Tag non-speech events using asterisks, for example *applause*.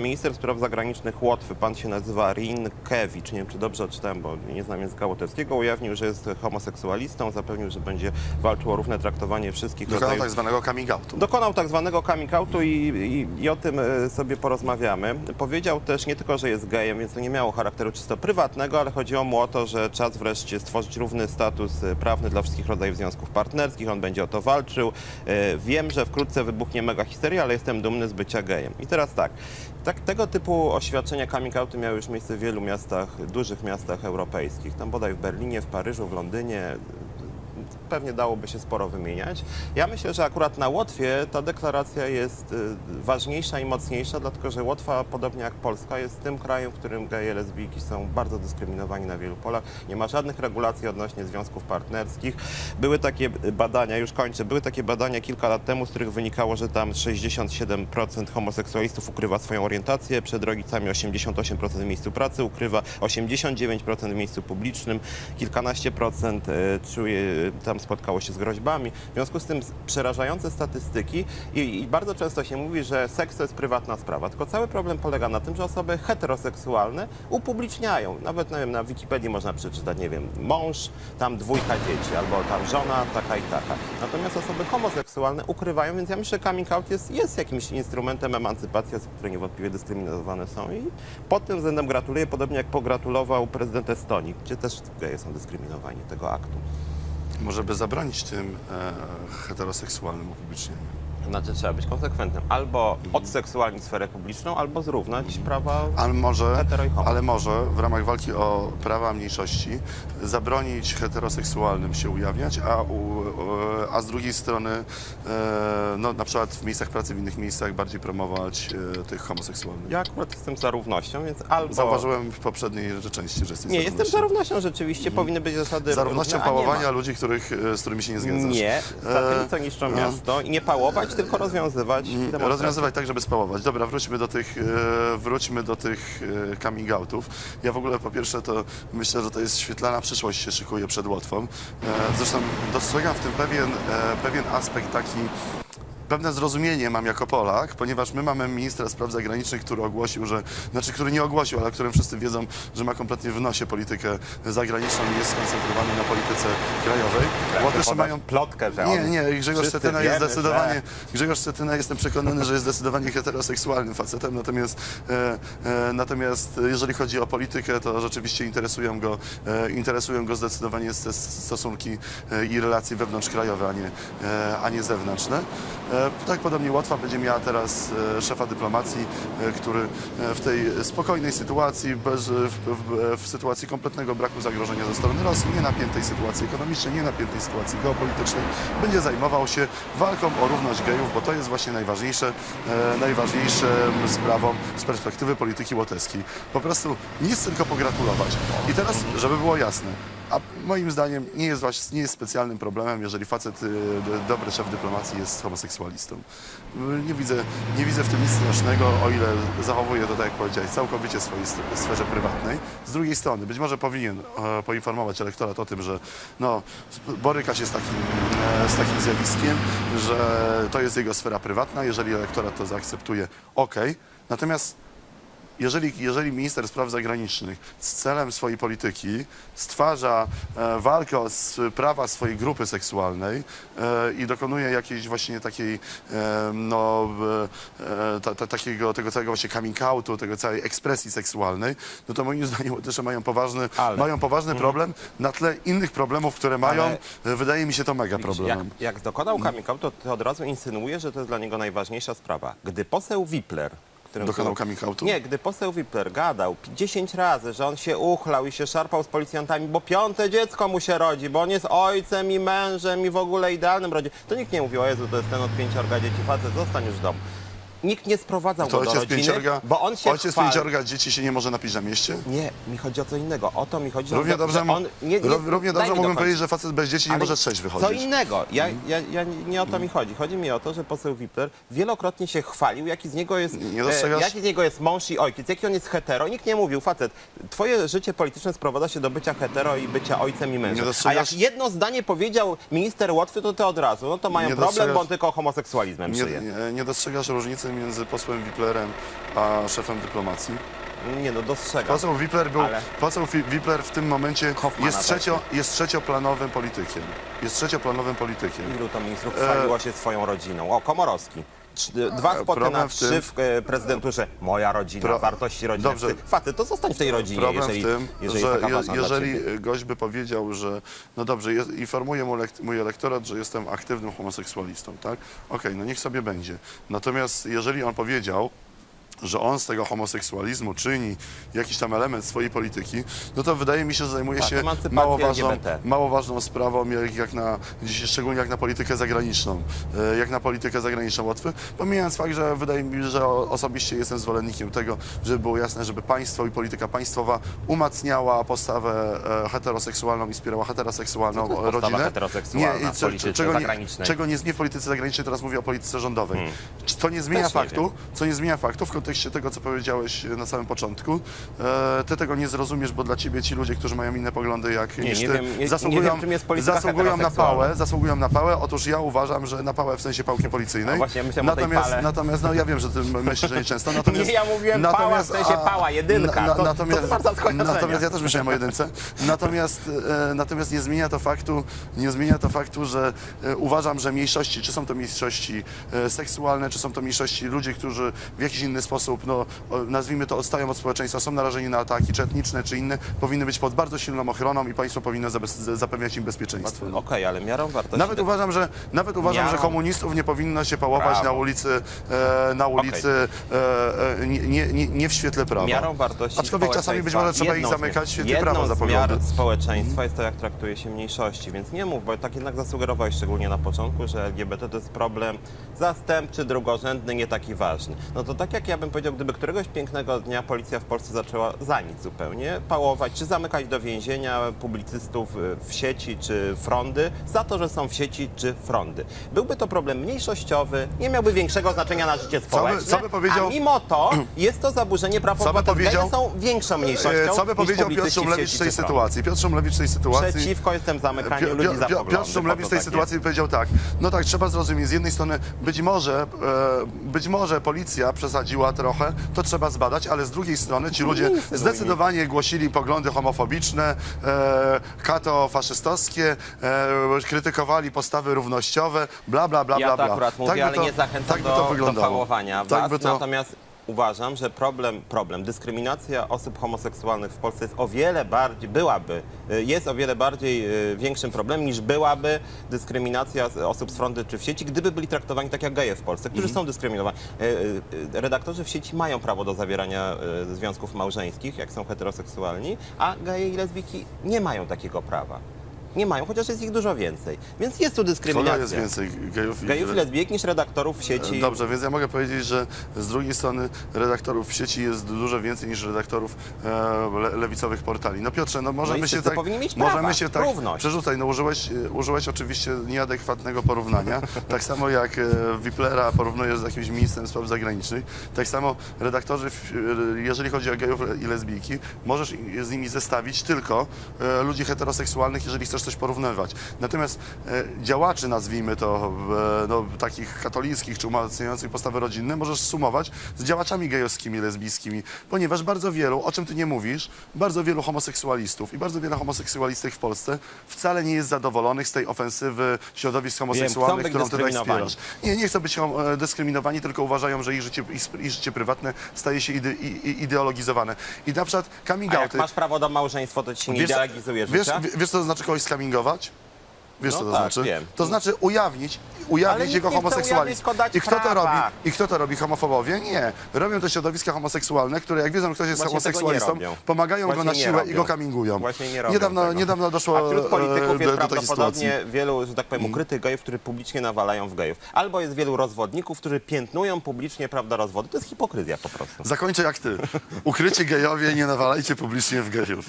Minister spraw zagranicznych Łotwy, pan się nazywa Rinkewicz, nie wiem czy dobrze odczytałem, bo nie znam języka łotewskiego, ujawnił, że jest homoseksualistą, zapewnił, że będzie walczył o równe traktowanie wszystkich Dokonał rodzajów tak zwanego coming outu. Dokonał tak zwanego coming outu i, i, i o tym e, sobie porozmawiamy. Powiedział też nie tylko, że jest gejem, więc to nie miało charakteru czysto prywatnego, ale chodziło mu o to, że czas wreszcie stworzyć równy status e, prawny dla wszystkich rodzajów związków partnerskich. On będzie o to walczył. E, Wiem, że wkrótce wybuchnie mega histeria, ale jestem dumny z bycia gejem. I teraz tak, tak tego typu oświadczenia coming outy miały już miejsce w wielu miastach, dużych miastach europejskich. Tam bodaj w Berlinie, w Paryżu, w Londynie, pewnie dałoby się sporo wymieniać. Ja myślę, że akurat na Łotwie ta deklaracja jest y, ważniejsza i mocniejsza, dlatego że Łotwa, podobnie jak Polska, jest tym krajem, w którym geje, lesbijki są bardzo dyskryminowani na wielu polach. Nie ma żadnych regulacji odnośnie związków partnerskich. Były takie badania, już kończę, były takie badania kilka lat temu, z których wynikało, że tam 67% homoseksualistów ukrywa swoją orientację przed rodzicami, 88% w miejscu pracy ukrywa, 89% w miejscu publicznym, kilkanaście procent e, czuje, tam spotkało się z groźbami. W związku z tym przerażające statystyki i, i bardzo często się mówi, że seks to jest prywatna sprawa. Tylko cały problem polega na tym, że osoby heteroseksualne upubliczniają. Nawet nie wiem, na Wikipedii można przeczytać, nie wiem, mąż, tam dwójka dzieci, albo tam żona taka i taka. Natomiast osoby homoseksualne ukrywają, więc ja myślę, że coming out jest, jest jakimś instrumentem emancypacji osób, które niewątpliwie dyskryminowane są. I pod tym względem gratuluję, podobnie jak pogratulował prezydent Estonii, gdzie też geje są dyskryminowani tego aktu. Może by zabronić tym e, heteroseksualnym upublicznieniu. Znaczy trzeba być konsekwentnym. Albo odseksualnić sferę publiczną, albo zrównać prawa Ale może, hetero i homo. ale może w ramach walki o prawa mniejszości zabronić heteroseksualnym się ujawniać, a, u, a z drugiej strony e, no, na przykład w miejscach pracy, w innych miejscach bardziej promować e, tych homoseksualnych. Ja akurat jestem za równością, więc albo... Zauważyłem w poprzedniej części, że jesteś Nie, jestem za równością rzeczywiście, powinny być zasady Za równością równe, a nie ma. pałowania ludzi, których, e, z którymi się nie zgadzasz. Nie, za E, co niszczą e, miasto i nie pałować, tylko rozwiązywać demonstracje. Rozwiązywać tak, żeby spałować. Dobra, wróćmy do tych, e, wróćmy do tych e, coming outów. Ja w ogóle po pierwsze to myślę, że to jest świetlana przyszłość się szykuje przed Łotwą. E, zresztą dostrzegam w tym pewien, e, pewien aspekt taki Pewne zrozumienie mam jako Polak, ponieważ my mamy ministra spraw zagranicznych, który ogłosił, że, znaczy, który nie ogłosił, ale o którym wszyscy wiedzą, że ma kompletnie w nosie politykę zagraniczną i jest skoncentrowany na polityce krajowej. Łotysze mają plotkę, że nie, on... nie, Grzegorz Wszyscy Cetyna jest zdecydowanie, Grzegorz Cetyna jestem przekonany, że jest zdecydowanie heteroseksualnym facetem, natomiast, e, e, natomiast jeżeli chodzi o politykę, to rzeczywiście interesują go, e, interesują go zdecydowanie stosunki e, i relacje wewnątrzkrajowe, a nie, e, a nie zewnętrzne. E, tak podobnie Łotwa będzie miała teraz e, szefa dyplomacji, e, który w tej spokojnej sytuacji, bez, w, w, w sytuacji kompletnego braku zagrożenia ze strony Rosji, nie napiętej sytuacji ekonomicznej, nie napiętej sytuacji geopolitycznej, będzie zajmował się walką o równość gejów, bo to jest właśnie najważniejsze, najważniejszą sprawą z perspektywy polityki łotewskiej. Po prostu nic tylko pogratulować. I teraz, żeby było jasne, a moim zdaniem nie jest, właśnie, nie jest specjalnym problemem, jeżeli facet, y, dobry szef dyplomacji jest homoseksualistą. Y, Nie widzę, nie widzę w tym nic strasznego, o ile zachowuje to, tak jak powiedziałeś, całkowicie w swojej sferze prywatnej. Z drugiej strony, być może powinien e, poinformować elektorat o tym, że no, boryka się z takim, e, z takim zjawiskiem, że to jest jego sfera prywatna. Jeżeli elektorat to zaakceptuje, ok. Natomiast jeżeli, jeżeli minister spraw zagranicznych z celem swojej polityki stwarza e, walkę o s- prawa swojej grupy seksualnej e, i dokonuje jakiejś właśnie takiej, e, no, e, ta, ta, takiego, tego całego właśnie coming outu, tego całej ekspresji seksualnej, no to moim *laughs* zdaniem Łotysze mają poważny, Ale- mają poważny problem na tle innych problemów, które mają. Ale- E, Wydaje mi się to mega Jak, problemem. jak dokonał coming to, to od razu insynuuje, że to jest dla niego najważniejsza sprawa. Gdy poseł Wipler, którym Dokonał coming outu? Nie, gdy poseł Wipler gadał pi- 10 razy, że on się uchlał i się szarpał z policjantami, bo piąte dziecko mu się rodzi, bo on jest ojcem i mężem i w ogóle idealnym rodzin. To nikt nie mówił, o Jezu, to jest ten od pięciorga dzieci facet, zostań już w domu. Nikt nie sprowadzał To go do ojciec rodziny, pięciorga, bo on się ojciec chwali- pięciorga dzieci się nie może napić na mieście? Nie, mi chodzi o co innego. O to mi chodzi, Równie dobrze, on... Nie, nie, ró- równie dobrze mógłbym powiedzieć, że facet bez dzieci nie Ale może trzeźwy Co wychodzić. innego. Ja, ja, ja nie o to mi chodzi. Chodzi mi o to, że poseł Wipler wielokrotnie się chwalił, jaki z niego jest, e, jaki z niego jest mąż i ojciec, jaki on jest hetero. Nikt nie mówił, facet, twoje życie polityczne sprowadza się do bycia hetero i bycia ojcem i mężem. A jak jedno zdanie powiedział minister Łotwy, to ty od razu, no to mają problem, bo on tylko homoseksualizmem Nie, żyje. nie, nie dostrzegasz różnicy różnicy między posłem Wiplerem a szefem dyplomacji? Nie no, dostrzegam. Poseł Wipler był, Ale- poseł Fi- Wipler w tym momencie Hoffmana jest, trzecio, jest trzecioplanowym politykiem. Jest trzecioplanowym politykiem. Ilu to ministrów chwaliło się swoją rodziną? O, Komorowski. Trz- Dwa spoty na w tym- trzy w e, prezydenturze. Moja rodzina, Pro- wartości rodziny. Dobrze. Facet, to zostań w tej rodzinie, Problem jeżeli, w tym, jeżeli że je, jeżeli gość by powiedział, że no dobrze, jest, informuję mu lekt, mój elektorat, że jestem aktywnym homoseksualistą, tak? Okej, no niech sobie będzie. Natomiast jeżeli on powiedział, że on z tego homoseksualizmu czyni jakiś tam element swojej polityki, no to wydaje mi się, że zajmuje Tak, się mało ważną, mało ważną sprawą, jak, jak na, szczególnie jak na politykę zagraniczną. E, Jak na politykę zagraniczną Łotwy. Pomijając fakt, że wydaje mi się, że osobiście jestem zwolennikiem tego, żeby było jasne, żeby państwo i polityka państwowa umacniała postawę e, heteroseksualną i wspierała heteroseksualną to postawa rodzinę. heteroseksualna w cze- polityce czego, nie, czego nie zmienia w polityce zagranicznej, teraz mówię o polityce rządowej. Co nie zmienia Hmm. Też nie faktu, co nie zmienia faktu w kontekście tego, co powiedziałeś na samym początku. E, ty tego nie zrozumiesz, bo dla ciebie ci ludzie, którzy mają inne poglądy jak Nie, niż nie ty, wiem- nie- nie zasługują, wiem, jest polityka zasługują na pałę, zasługują na pałę. Otóż ja uważam, że na pałę w sensie pałki policyjnej. A właśnie, ja myślałem o tej natomiast, pale. natomiast, no ja wiem, że ty myślisz, że nie często. Natomiast, *laughs* Nie, ja mówiłem pała, w sensie pała, jedynka. To- to natomiast, bardzo skojarzenia. natomiast ja też myślałem o jedynce. Natomiast, e, natomiast nie zmienia to faktu, nie zmienia to faktu, że e, uważam, że mniejszości, czy są to mniejszości e, seksualne, czy są to mniejszości ludzi, którzy w jakiś inny sposób, no, o, nazwijmy to, odstają od społeczeństwa, są narażeni na ataki, czy etniczne, czy inne, powinny być pod bardzo silną ochroną i państwo powinno zapewniać im bezpieczeństwo. Okej, ale miarą wartości... Nawet uważam, że, nawet uważam, że Miarą- komunistów nie powinno się pałować Brawo. na ulicy, e, na ulicy e, e, nie, nie, nie, w świetle prawa. Miarą wartości Aczkolwiek czasami być może trzeba ich zamykać w świetle prawa za miar społeczeństwa jest to, jak traktuje się mniejszości, więc nie mów, bo tak jednak zasugerowałeś szczególnie na początku, że LGBT to jest problem zastępczy, drugorzędny, nie taki ważny. No to tak jak ja bym powiedział, gdyby któregoś pięknego dnia policja w Polsce zaczęła za nic zupełnie pałować, czy zamykać do więzienia publicystów y, w sieci, czy frondy, za to, że są w sieci, czy frondy. Byłby to problem mniejszościowy, nie miałby większego znaczenia na życie społeczne, co by powiedział- a mimo to *clears throat* jest to zaburzenie praw Co by obywatelskich. są większą mniejszością E, Co by powiedział Piotr Szumlewicz w tej sytuacji? Piotr Szumlewicz w tej sytuacji... Przeciwko jestem zamykaniu Pio- ludzi za poglądy. Piotr Szumlewicz w tej sytuacji powiedział tak, no tak, trzeba zrozumieć, z jednej strony być może, e, być może policja przesadziła trochę, to trzeba zbadać, ale z drugiej strony ci ludzie nie insynuuj. zdecydowanie głosili poglądy homofobiczne, e, kato-faszystowskie, e, krytykowali postawy równościowe, bla, bla, bla, Ja bla, to bla. akurat mówię, by ale to- nie zachęcam tak do, do pałowania Tak was. Natomiast uważam, że problem, problem, dyskryminacja osób homoseksualnych w Polsce jest o wiele bardziej, byłaby, y, jest o wiele bardziej y, większym problemem niż byłaby dyskryminacja osób z fronty czy w sieci, gdyby byli traktowani tak jak geje w Polsce, którzy są dyskryminowani. Y, Redaktorzy w sieci mają prawo do zawierania związków małżeńskich, jak są heteroseksualni, a geje i lesbijki nie mają takiego prawa. Nie mają, chociaż jest ich dużo więcej. Więc jest tu dyskryminacja. Kogo jest więcej gejów? i- Gejów i lesbijek niż redaktorów w sieci. Dobrze, więc ja mogę powiedzieć, że z drugiej strony redaktorów w sieci jest dużo więcej niż redaktorów e, le, lewicowych portali. No Piotrze, no możemy i się tak... powinni mieć prawa, możemy się tak... równość. Przerzucaj, no użyłeś, e, użyłeś oczywiście nieadekwatnego porównania. *laughs* tak samo jak e, Wiplera porównujesz z jakimś ministrem spraw zagranicznych, tak samo redaktorzy, e, jeżeli chodzi o gejów i lesbijki, możesz z nimi zestawić tylko e, ludzi heteroseksualnych, jeżeli chcesz coś porównywać. Natomiast e, działaczy, nazwijmy to, e, no, takich katolickich czy umacniających postawy rodzinne, możesz sumować z działaczami gejowskimi, lesbijskimi, ponieważ bardzo wielu, o czym ty nie mówisz, bardzo wielu homoseksualistów i bardzo wiele homoseksualistek w Polsce wcale nie jest zadowolonych z tej ofensywy środowisk homoseksualnych, być którą ty tutaj dyskryminowani. wspierasz. Nie, nie chcą być e, dyskryminowani, tylko uważają, że ich życie, ich, ich życie prywatne staje się ide, ideologizowane. I na przykład coming jak outy... masz prawo do małżeństwa, to ci się nie Wiesz, życia? wiesz, wiesz, co to znaczy kogoś skamingować? Wiesz, No co to tak, znaczy? wiem. To znaczy ujawnić, ujawnić jego homoseksualizm. I kto to prawa. robi? I kto to robi? Homofobowie? Nie. Robią to środowiska homoseksualne, które jak wiedzą, ktoś jest Właśnie homoseksualistą, pomagają go Właśnie na nie siłę i go kamingują. Właśnie nie robią niedawno, tego. niedawno doszło A wśród e, polityków do, jest do. Mm. prawdopodobnie wielu, że tak powiem, ukrytych gejów, którzy publicznie nawalają w gejów. Albo jest wielu rozwodników, którzy piętnują publicznie prawda rozwody. To jest hipokryzja po prostu. Zakończę jak ty. Ukryci gejowie, nie nawalajcie publicznie w gejów.